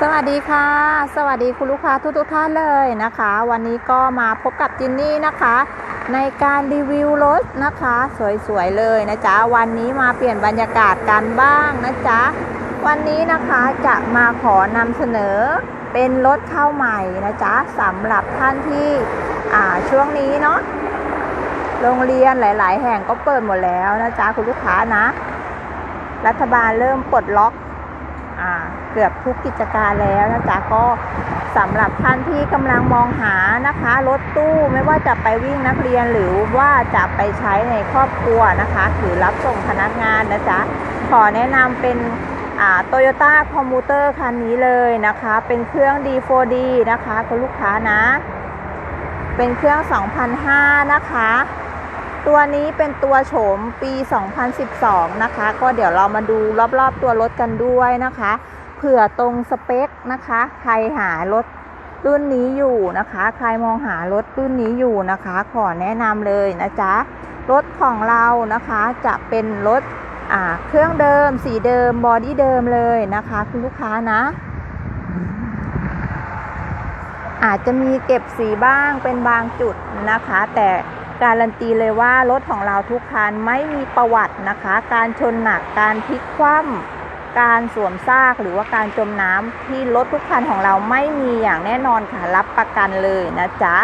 สวัสดีค่ะ สวัสดีคุณลูกค้าทุกทุกท่านเลยนะคะ วันนี้ก็มาพบกับจินนี่นะคะ ในการรีวิวรถนะคะ สวยๆเลยนะจ๊ะวันนี้มาเปลี่ยนบรรยากาศกันบ้างนะจ๊ะวันนี้นะคะจะมาขอนำเสนอเป็นรถเข้าใหม่นะจ๊ะสำหรับท่านที่อ่าช่วงนี้เนาะโรงเรียนหลาย ๆ แห่งก็เปิดหมดแล้วนะจ๊ะคุณลูกค้านะ รัฐบาลเริ่มปลดล็อก เกือบทุกกิจการแล้วนะจ๊ะก็สำหรับท่านที่กำลังมองหานะคะรถตู้ไม่ว่าจะไปวิ่งนักเรียนหรือว่าจะไปใช้ในครอบครัวนะคะหรือรับส่งพนักงานนะจ๊ะขอแนะนำเป็นโตโยต้าคอมมูเตอร์คันนี้เลยนะคะ เป็นเครื่อง D4D นะคะคุณลูกค้านะ เป็นเครื่อง 2005 นะคะ ตัวนี้เป็นตัวโฉมปี 2012 นะคะ ก็เดี๋ยวเรามาดูรอบๆตัวรถกันด้วยนะคะ เผื่อตรงสเปคนะคะ ใครหารถรุ่นนี้อยู่นะคะ ใครมองหารถรุ่นนี้อยู่นะคะ ขอแนะนำเลยนะจ๊ะ รถของเรานะคะจะเป็นรถเครื่องเดิม สีเดิม บอดี้เดิมเลยนะคะ คุณลูกค้านะ อาจจะมีเก็บสีบ้างเป็นบางจุดนะคะ แต่ การันตีเลยว่ารถของเราทุกคันไม่มีประวัตินะคะ การชนหนักการพลิกคว่ำการสวมซากหรือว่าการจมน้ำที่รถทุกคันของเราไม่มีอย่างแน่นอนค่ะรับประกันเลยนะจ๊ะ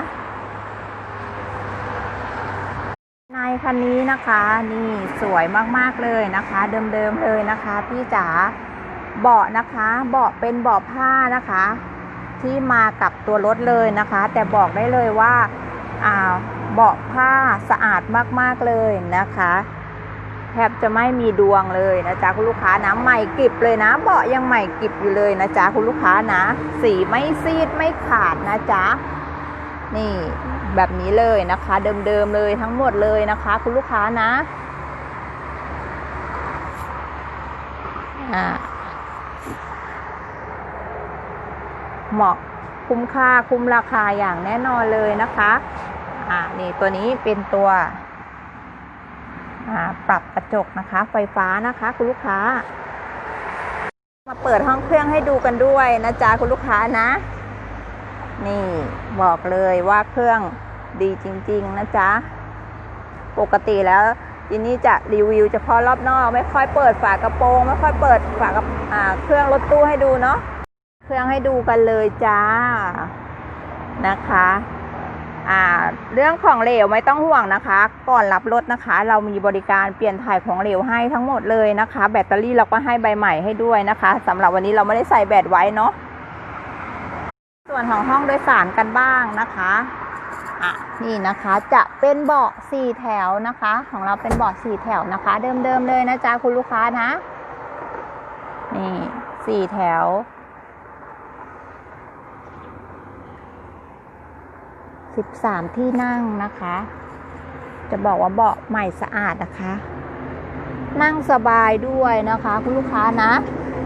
ในคันนี้นะคะนี่สวยมากๆเลยนะคะ เดิมๆเลยนะคะ พี่จ๋าเบาะนะคะเบาะเป็นเบาะผ้านะคะ ที่มากับตัวรถเลยนะคะ แต่บอกได้เลยว่าอ่า เบาะผ้าสะอาดมากๆเลยนะคะ แทบจะไม่มีดวงเลยนะจ๊ะคุณลูกค้านะใหม่กริบเลยนะเบาะยังใหม่กริบอยู่เลยนะจ๊ะคุณลูกค้านะ สีไม่ซีดไม่ขาดนะจ๊ะนี่แบบนี้เลยนะคะ เดิมๆเลยทั้งหมดเลยนะคะ คุณลูกค้านะอ่าเหมาะคุ้มค่าคุ้มราคาอย่างแน่นอนเลยนะคะ อ่านี่ตัวนี้เป็นตัวปรับกระจกนะคะ ไฟฟ้านะคะ คุณลูกค้า มาเปิดห้องเครื่องให้ดูกันด้วยนะจ๊ะคุณลูกค้านะ นี่บอกเลยว่าเครื่องดีจริง ๆ นะจ๊ะ ปกติแล้วจินนี่จะรีวิวเฉพาะรอบนอก ไม่ค่อยเปิดฝากระโปรง ไม่ค่อยเปิดฝากระเครื่องรถตู้ให้ดูเนาะเครื่องให้ดูกันเลยจ้านะคะ เรื่องของเหลวไม่ต้องห่วงนะคะ ก่อนรับรถนะคะ เรามีบริการเปลี่ยนถ่ายของเหลวให้ทั้งหมดเลยนะคะ แบตเตอรี่เราก็ให้ใบใหม่ให้ด้วยนะคะสำหรับวันนี้เราไม่ได้ใส่แบตไว้เนาะส่วนของห้องโดยสารกันบ้างนะคะอะนี่นะคะจะเป็นเบาะสี่แถวนะคะ ของเราเป็นเบาะสี่แถวนะคะ เดิมๆเลยนะจ๊ะคุณลูกค้านะ นี่สี่แถว 13 ที่นั่งนะคะ จะบอกว่าเบาะใหม่สะอาดนะคะ นั่งสบายด้วยนะคะ คุณลูกค้านะ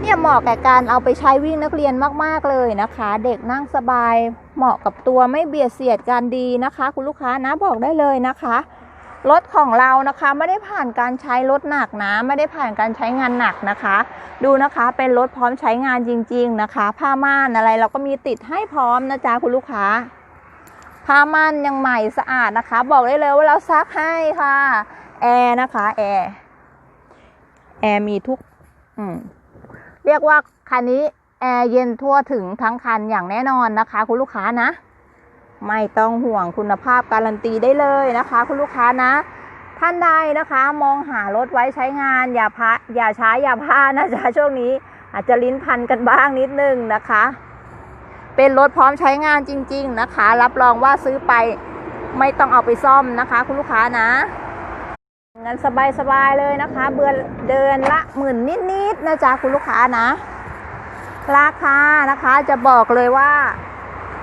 เนี่ยเหมาะแก่การเอาไปใช้วิ่งนักเรียนมาก ๆ เลยนะคะ เด็กนั่งสบายเหมาะกับตัวไม่เบียดเสียดกันดีนะคะ คุณลูกค้านะบอกได้เลยนะคะรถของเรานะคะไม่ได้ผ่านการใช้รถหนักนะ ไม่ได้ผ่านการใช้งานหนักนะคะ ดูนะคะเป็นรถพร้อมใช้งานจริง ๆนะคะ ผ้าม่านอะไรเราก็มีติดให้พร้อมนะจ๊ะคุณลูกค้า ผ้าม่านยังใหม่สะอาดนะคะ บอกได้เลยว่าเราซักให้ค่ะแอร์นะคะแอร์แอร์มีทุกอืมเรียกว่าคันนี้แอร์เย็นทั่วถึงทั้งคันอย่างแน่นอนนะคะ คุณลูกค้านะ ไม่ต้องห่วงคุณภาพการันตีได้เลยนะคะ คุณลูกค้านะ ท่านใดนะคะ มองหารถไว้ใช้งาน อย่าพะอย่าช้าอย่าพานะจ๊ะช่วงนี้ อาจจะลิ้นพันกันบ้างนิดนึงนะคะ เป็นรถพร้อมใช้งานจริง ๆ นะคะ รับรองว่าซื้อไปไม่ต้องเอาไปซ่อมนะคะ คุณลูกค้านะเงินสบายๆเลยนะคะ เบือนเดือนละหมื่นนิดๆนะจ๊ะคุณลูกค้านะ ราคานะคะจะบอกเลยว่า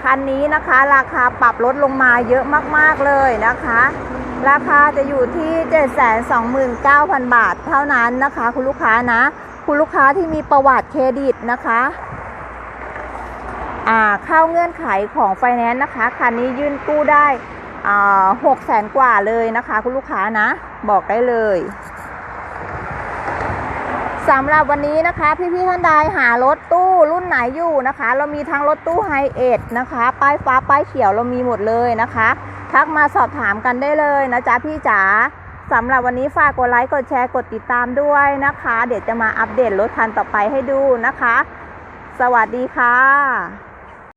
คันนี้นะคะ ราคาปรับลดลงมาเยอะมากๆเลยนะคะ ราคาจะอยู่ที่ 729,000 บาทเท่านั้นนะคะ คุณลูกค้านะ คุณลูกค้าที่มีประวัติเครดิตนะคะ เข้าเงื่อนไขของไฟแนนซ์นะคะ คันนี้ยื่นกู้ได้หกแสนกว่าเลยนะคะ คุณลูกค้านะ บอกได้เลยสำหรับวันนี้นะคะ พี่ๆท่านใดหารถตู้รุ่นไหนอยู่นะคะ เรามีทั้งรถตู้ไฮเอทนะคะ ป้ายฟ้าป้ายเขียวเรามีหมดเลยนะคะ ทักมาสอบถามกันได้เลยนะจ๊ะพี่จ๋าสำหรับวันนี้ฝากกดไลค์กดแชร์กดติดตามด้วยนะคะ เดี๋ยวจะมาอัปเดตรถคันต่อไปให้ดูนะคะ สวัสดีค่ะ